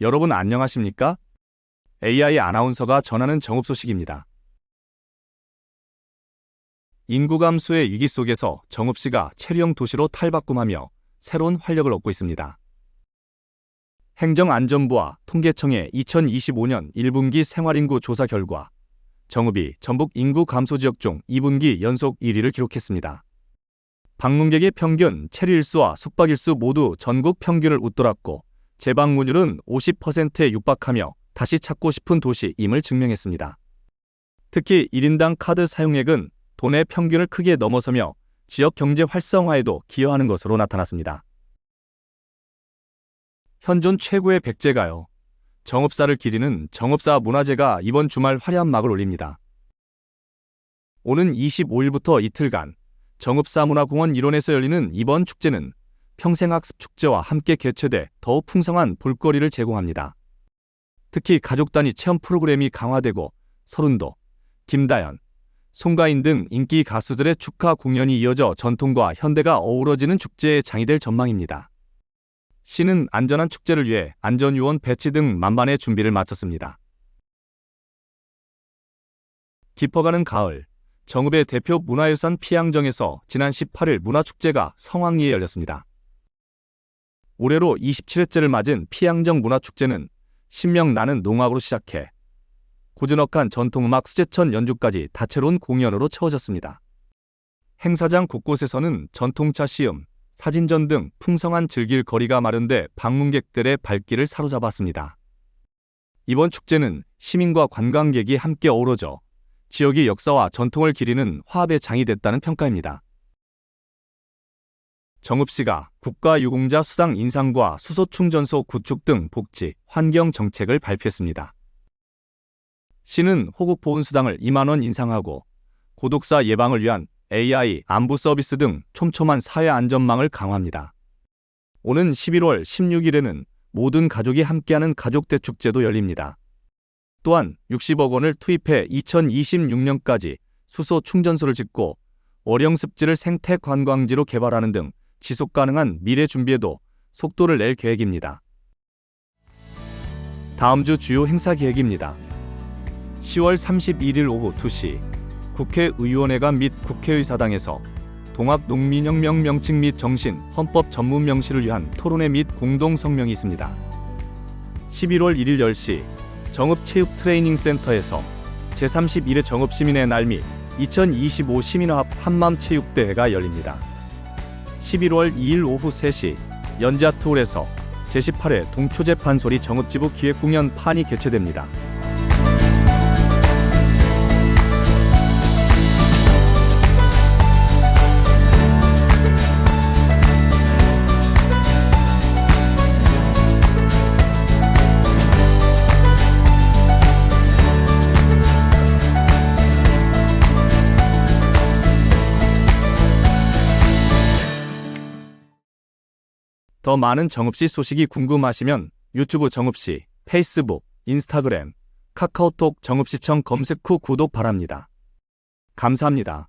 여러분 안녕하십니까? AI 아나운서가 전하는 정읍 소식입니다. 인구 감소의 위기 속에서 정읍시가 체류형 도시로 탈바꿈하며 새로운 활력을 얻고 있습니다. 행정안전부와 통계청의 2025년 1분기 생활인구 조사 결과 정읍이 전북 인구 감소 지역 중 2분기 연속 1위를 기록했습니다. 방문객의 평균 체류 일수와 숙박 일수 모두 전국 평균을 웃돌았고 재방문율은 50%에 육박하며 다시 찾고 싶은 도시임을 증명했습니다. 특히 1인당 카드 사용액은 돈의 평균을 크게 넘어서며 지역 경제 활성화에도 기여하는 것으로 나타났습니다. 현존 최고의 백제가요. 정읍사를 기리는 정읍사 문화제가 이번 주말 화려한 막을 올립니다. 오는 25일부터 이틀간 정읍사 문화공원 일원에서 열리는 이번 축제는 평생학습 축제와 함께 개최돼 더욱 풍성한 볼거리를 제공합니다. 특히 가족 단위 체험 프로그램이 강화되고 서른도, 김다연, 송가인 등 인기 가수들의 축하 공연이 이어져 전통과 현대가 어우러지는 축제의 장이 될 전망입니다. 시는 안전한 축제를 위해 안전요원 배치 등 만반의 준비를 마쳤습니다. 깊어가는 가을, 정읍의 대표 문화유산 피양정에서 지난 18일 문화축제가 성황리에 열렸습니다. 올해로 27회째를 맞은 피양정 문화축제는 신명 나는 농악으로 시작해 고즈넉한 전통음악 수제천 연주까지 다채로운 공연으로 채워졌습니다. 행사장 곳곳에서는 전통차 시음, 사진전 등 풍성한 즐길 거리가 마련돼 방문객들의 발길을 사로잡았습니다. 이번 축제는 시민과 관광객이 함께 어우러져 지역의 역사와 전통을 기리는 화합의 장이 됐다는 평가입니다. 정읍시가 국가유공자 수당 인상과 수소충전소 구축 등 복지, 환경 정책을 발표했습니다. 시는 호국 보훈 수당을 2만 원 인상하고 고독사 예방을 위한 AI 안부 서비스 등 촘촘한 사회 안전망을 강화합니다. 오는 11월 16일에는 모든 가족이 함께하는 가족대축제도 열립니다. 또한 60억 원을 투입해 2026년까지 수소 충전소를 짓고 월영습지를 생태 관광지로 개발하는 등 지속 가능한 미래 준비에도 속도를 낼 계획입니다. 다음 주 주요 행사 계획입니다. 10월 31일 오후 2시 국회의원회관 및 국회의사당에서 동학 농민혁명 명칭 및 정신 헌법 전문 명시를 위한 토론회 및 공동 성명이 있습니다. 11월 1일 10시 정읍 체육 트레이닝 센터에서 제31회 정읍 시민의 날 및 2025 시민화합 한맘 체육대회가 열립니다. 11월 2일 오후 3시 연자트홀에서 제18회 동초제 판소리 정읍지부 기획공연 판이 개최됩니다. 더 많은 정읍시 소식이 궁금하시면 유튜브 정읍시, 페이스북, 인스타그램, 카카오톡 정읍시청 검색 후 구독 바랍니다. 감사합니다.